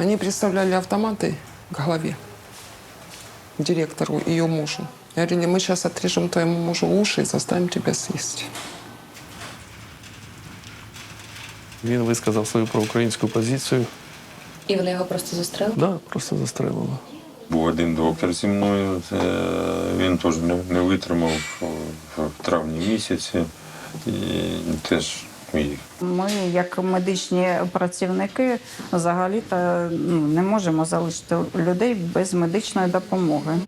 Они представляли автоматы к голове директору и ее мужу. И говорили, мы сейчас отрежем твоему мужу уши и заставим тебя съесть. Він висказав свою проукраїнську позицію. І вони його просто застрелили? Да, просто застрелили. Був один доктор зі мною, це він теж не, не витримав в, в травні місяці і теж міг. Ми, як медичні працівники, взагалі-то ну, не можемо залишити людей без медичної допомоги.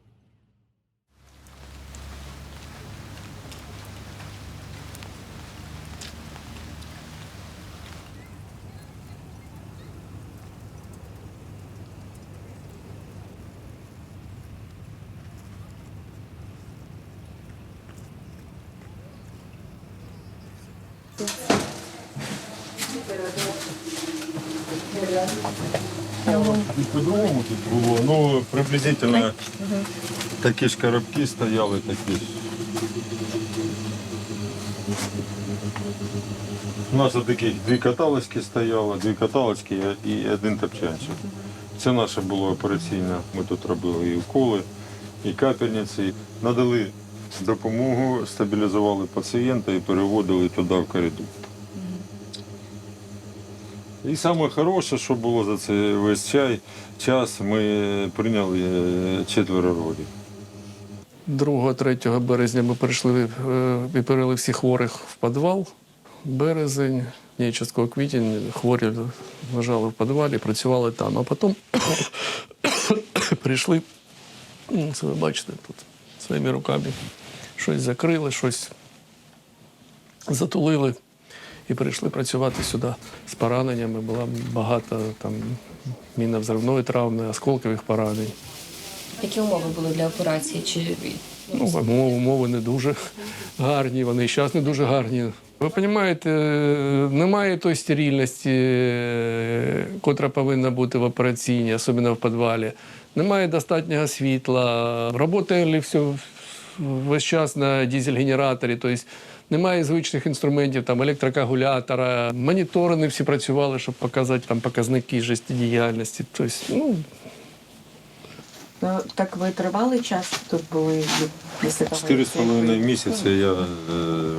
По-другому тут було, ну приблизительно такі ж коробки стояли, такі ж. У нас таких дві каталочки стояло, дві каталочки і один топчанчик. Це наше було операційне. Ми тут робили і уколи, і капельниці. Надали допомогу, стабілізували пацієнта і переводили туди в коридор. І саме хороше, що було за цей весь чай, час, ми прийняли е, четверо родів. 2-3 березня ми прийшли е, і перевели всіх хворих в підвал. Березень, ні, частково квітень, хворі лежали в підвалі, працювали там. А потім прийшли, це ви бачите тут, своїми руками. Щось закрили, щось затулили і прийшли працювати сюди з пораненнями. Була багато там мінно-взривної травми, осколкових поранень. Які умови були для операції? Чи Ну, умови, умови не дуже гарні, вони і зараз не дуже гарні. Ви розумієте, немає тої стерильності, котра повинна бути в операційній, особливо в підвалі. Немає достатнього світла. Працювали все весь час на дизель-генераторі. Тобто немає звичних інструментів, там електрокагулятора. Монітори не всі працювали, щоб показати там показники життєдіяльності. Тобто, ну, Ну, так ви тривалий час тут були після того? Чотири з половиною місяці я е,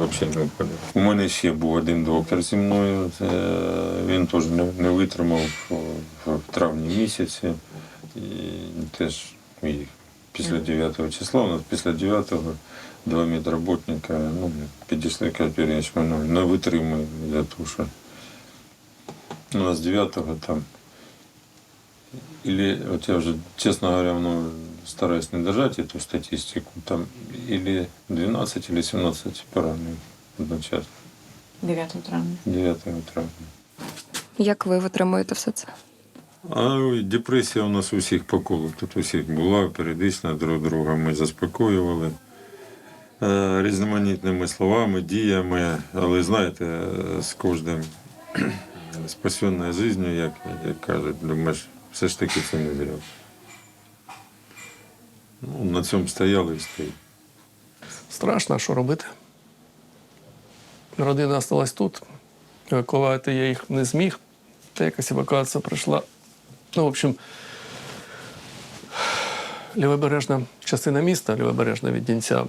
взагалі не впадав. У мене ще був один доктор зі мною. Це, він теж не, не витримав в, в травні місяці і теж міг. Після 9 числа, у нас після 9 два медработника ну, підійшли, ми ну, не витримуємо для того, що у нас 9 там или, вот я уже, честно говоря, ну, стараюсь не держать эту статистику, там или 12, или 17 поранених одночасно, 9 травня. 9 травня. як ви витримуєте все це? А депресія у нас у всіх по колу. Тут у всіх була періодично друг друга ми заспокоювали е, різноманітними словами, діями. Але знаєте, з кожним спасенною життю, як, як кажуть, думаєш, все ж таки це не зря. Ну, на цьому стояли і стоїть. Страшно, що робити? Родина залишилась тут. Евакувати я їх не зміг. Та якась евакуація пройшла. Ну, в общем, лівобережна частина міста, лівобережна від Дінця,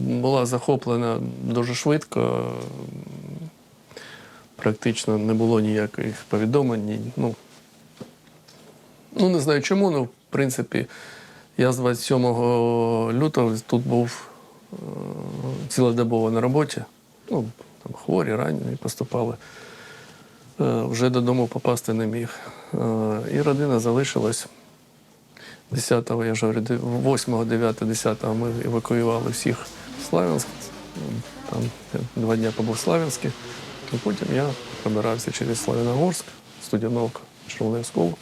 була захоплена дуже швидко. Практично не було ніяких повідомлень. Ну, ну не знаю чому, ну, в принципі, я з 27 лютого тут був е, цілодобово на роботі. Ну, там хворі, ранені поступали. Е, Вже додому попасти не міг. Е, І родина залишилась. 10-го, я ж говорю, 8, 9, 10 ми евакуювали всіх в Славянськ. Там два дні побув в Славянську. І потім я пробирався через Славяногорськ, Студяновка, Червонецькову,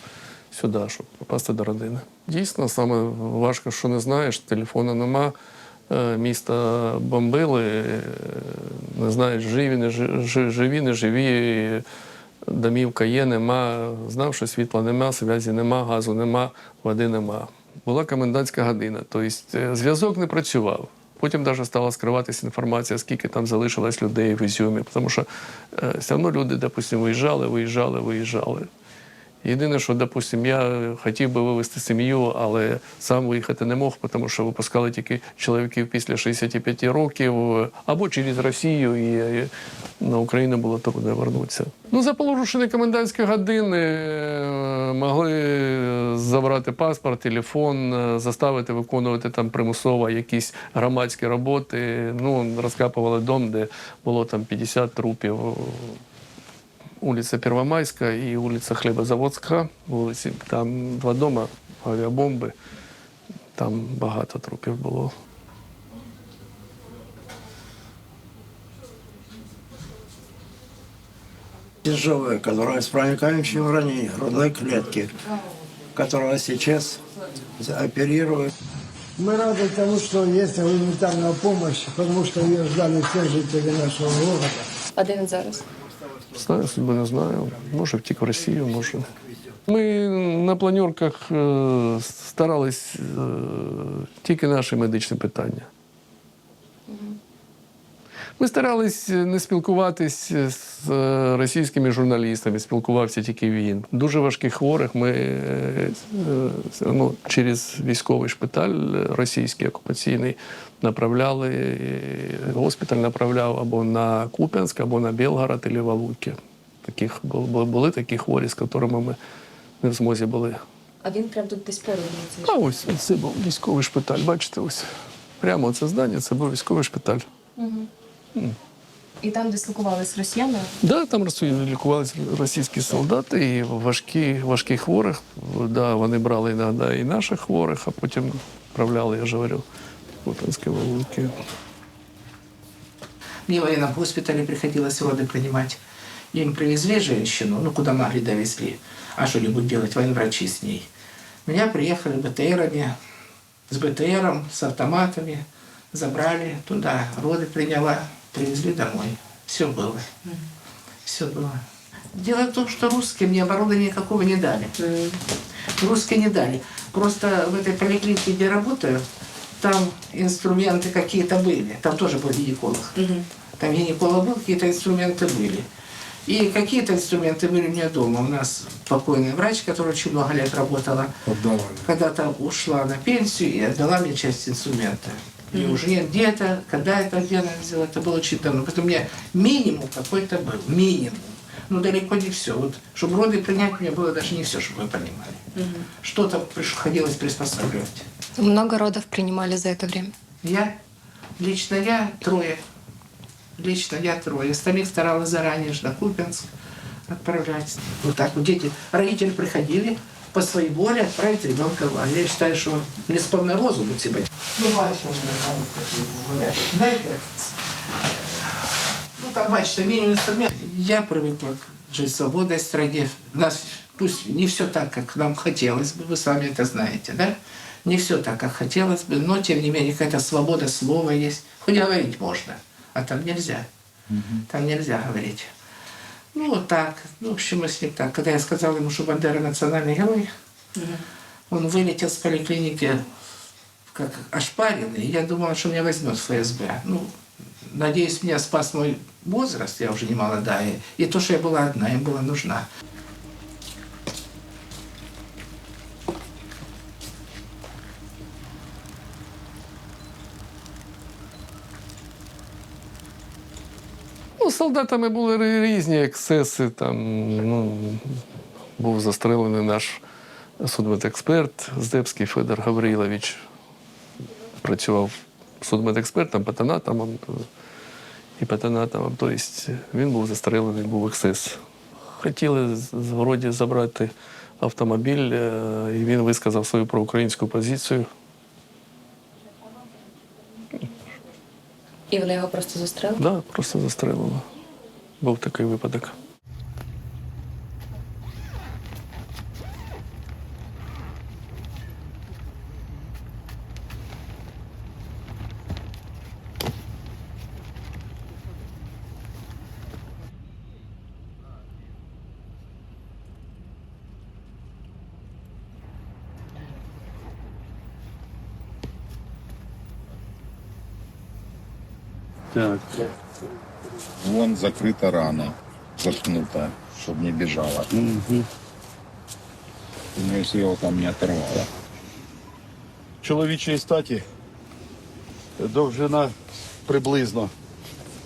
сюди, щоб попасти до родини. Дійсно, саме важко, що не знаєш, телефону нема. Е, Місто бомбили, е, не знаєш, живі, не жи- жи- живі, не живі. Домівка є, нема. Знав, що світла нема, зв'язі нема, газу нема, води нема. Була комендантська година, тобто е, зв'язок не працював. Потім навіть стала скриватися інформація, скільки там залишилось людей в Ізюмі, тому що е, все одно люди, допустимо, виїжджали, виїжджали, виїжджали. Єдине, що, допустим, я хотів би вивезти сім'ю, але сам виїхати не мог, тому що випускали тільки чоловіків після 65 років або через Росію, і на Україну було трудно повернутися. Ну, за порушення комендантської години е, могли забрати паспорт, телефон, е, заставити виконувати там примусово якісь громадські роботи. Ну, розкапували дом, де було там 50 трупів улица Первомайська і вулиця Хлібозаводська. Вулиці. Там два дома, авіабомби. Там багато трупів було. тяжелая, которая с проникающим ранением грудной клетки, которая сейчас оперирует. Мы рады тому, что есть гуманитарная помощь, потому что ее ждали все жители нашего города. А де він зараз? Знаю, судьби не знаю. Може, втік в Росію, може. Ми на планерках е, старались е, тільки наші медичні питання. Ми старались не спілкуватись з е, російськими журналістами, спілкувався тільки він. Дуже важких хворих ми е, е, ну, через військовий шпиталь російський окупаційний направляли, е, госпіталь направляв або на Куп'янськ, або на Білгород, або Валуки. Таких бу- бу- були такі хворі, з якими ми не в змозі були. А він прям тут десь поруч. А ось це був військовий шпиталь. Бачите, ось прямо це здання, це був військовий шпиталь. І там дислокувались росіяни. Да, там лікувалися російські солдати і важкі, важкі хворих. Да, вони брали іноді і наших хворих, а потім відправляли, я ж говорю, в Куп'янські вулики. Мне в военном госпитале приходилось роды принимать. Им привезли женщину, ну куда могли довезли. А что нибудь делать, военврачи с ней. Меня приехали БТРами, с БТРом, с автоматами, забрали туда, роды приняла, привезли домой. Все было. Все было. Дело в том, что русские мне оборудования никакого не дали. Русские не дали. Просто в этой поликлинике, где я работаю, там инструменты какие-то были. Там тоже был гинеколог. Там гинеколог был, какие-то инструменты были. И какие-то инструменты были у меня дома. У нас покойный врач, который очень много лет работала, когда-то ушла на пенсию и отдала мне часть инструмента. И уже нет где это, когда это, где она взяла, это было очень давно. Поэтому у меня минимум какой-то был, минимум. Ну, далеко не все. Вот, чтобы роды принять, у меня было даже не все, чтобы вы понимали. Что-то приходилось приспосабливать. Много родов принимали за это время. Я, лично я, трое. Лично я трое. Остальных старалась заранее же на Купинск отправлять. Вот так вот дети, родители приходили по своей воле отправить ребенка в лагерь. Я считаю, что несповна розуму ці батьки. Ну, бачите, Знаєте, ну там бачите, мінімум інструмент. Я привыкла жить в свободной стране. У нас пусть не все так, как нам хотелось бы, вы сами это знаете, да? Не все так, как хотелось бы, но тем не менее какая-то свобода слова есть. Хоть говорить можно, а там нельзя. Там нельзя говорить. Ну, вот так. Ну, в общем, мы с ним так. Когда я сказала ему, что Бандера национальный герой, он вылетел с поликлиники как ошпаренный. Я думала, что меня возьмет ФСБ. Ну, надеюсь, меня спас мой возраст, я уже не молодая, и то, что я была одна, им была нужна. Солдатами були різні ексцеси. Там, ну, був застрелений наш судмедексперт Здебський Федор Гаврилович. Працював судмедекспертом, патанатом і патанатом. Тобто він був застрелений, був ексцес. Хотіли з вроді забрати автомобіль, е, і він висказав свою проукраїнську позицію. І вони його просто застрелили? Да, просто застрелили. Був такий випадок. Вон закрыта рана, заткнута, чтобы не бежала. Ну, если его там не оторвало. чоловічої статі. Довжина приблизно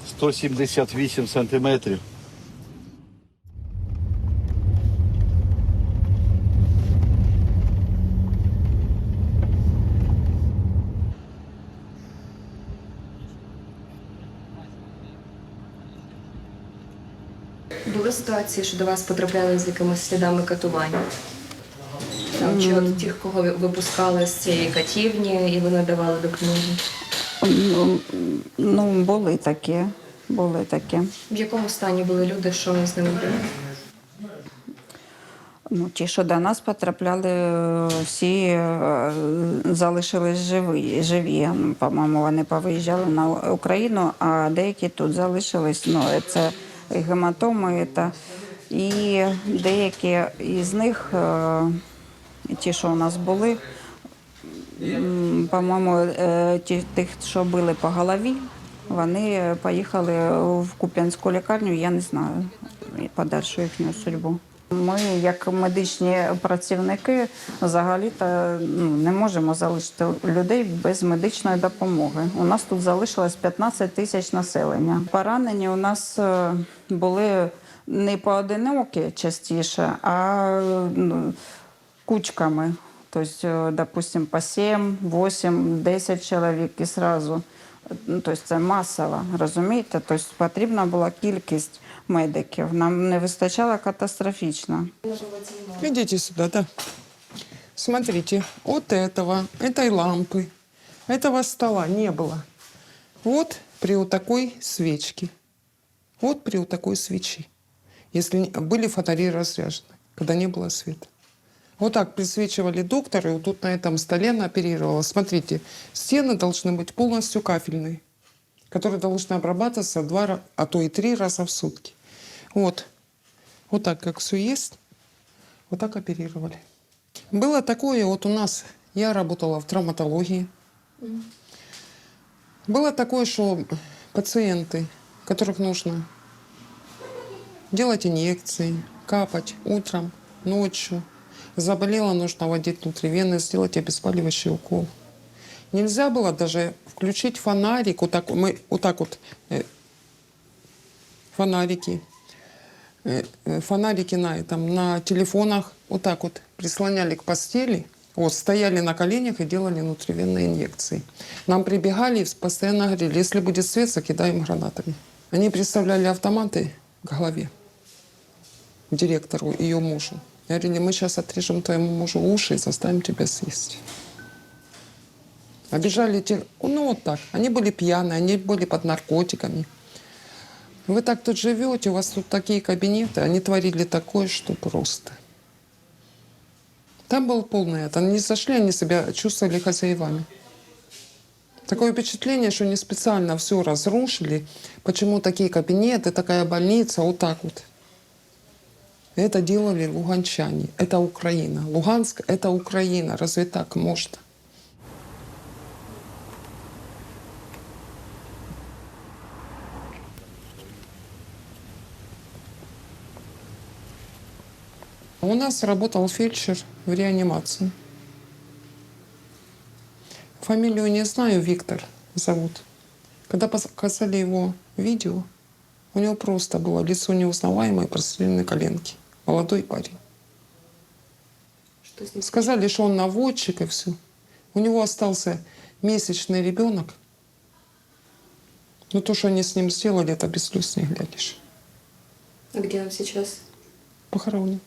178 сантиметрів. Були ситуації, що до вас потрапляли з якимись слідами катування? Там, чи от тих, кого ви випускали з цієї катівні і ви надавали допомогу? Ну, Ну, були такі, були такі. В якому стані були люди, що ми з ними було? Ну, ті, що до нас потрапляли, е, всі е, залишились живі. живі. По-моєму, вони повиїжджали на Україну, а деякі тут залишились. Ну, це гематоми, та, і деякі із них, е, ті, що у нас були, по-моєму, е, ті, тих, що били по голові, вони поїхали в Куп'янську лікарню, я не знаю подальшу їхню судьбу. Ми, як медичні працівники, взагалі-то ну, не можемо залишити людей без медичної допомоги. У нас тут залишилось 15 тисяч населення. Поранені у нас е, були не поодинокі частіше, а ну, кучками. Тобто, е, допустим, по 7, 8, 10 чоловік і сразу. Ну, тобто це масово, розумієте? Тобто потрібна була кількість медиків. Нам не вистачало катастрофічно. Идите сюда, да. Смотрите, вот этого, этой лампы, этого стола не было. Вот при вот такой свечке. Вот при вот такой свечи. Если не- были фонари разряжены, когда не было света. Вот так присвечивали доктор, и вот тут на этом столе она оперировала. Смотрите, стены должны быть полностью кафельные, которые должны обрабатываться два, а то и три раза в сутки. Вот. Вот так, как все есть, вот так оперировали. Было такое, вот у нас, я работала в травматологии. Было такое, что пациенты, которых нужно делать инъекции, капать утром, ночью, заболела, нужно вводить внутривенно, сделать обезболивающий укол. Нельзя было даже включить фонарик, вот так, мы вот так вот э, фонарики, э, э, фонарики на этом, на телефонах вот так вот прислоняли к постели, вот, стояли на коленях и делали внутривенные инъекции. Нам прибегали и постоянно говорили, если будет свет, закидаем гранатами. Они представляли автоматы к голове директору ее мужу. Говорили, мы сейчас отрежем твоему мужу уши и заставим тебя съесть. Обижали те, ну вот так. Они были пьяные, они были под наркотиками. Вы так тут живете, у вас тут такие кабинеты, они творили такое, что просто. Там был полный это. Они зашли, они себя чувствовали хозяевами. Такое впечатление, что они специально все разрушили. Почему такие кабинеты, такая больница, вот так вот. Это делали луганчане. Это Украина. Луганск – это Украина. Разве так можно? У нас работал фельдшер в реанимации. Фамилию не знаю, Виктор зовут. Когда показали его видео, у него просто было лицо неузнаваемое, простреленные коленки. Молодой парень. Що з ним? Сказали, что он наводчик и все. У него остался месячный ребенок. Но то, что они с ним сделали, это без слез не глядишь. А де він зараз? Похоронен.